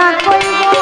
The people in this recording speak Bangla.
কান্না কইব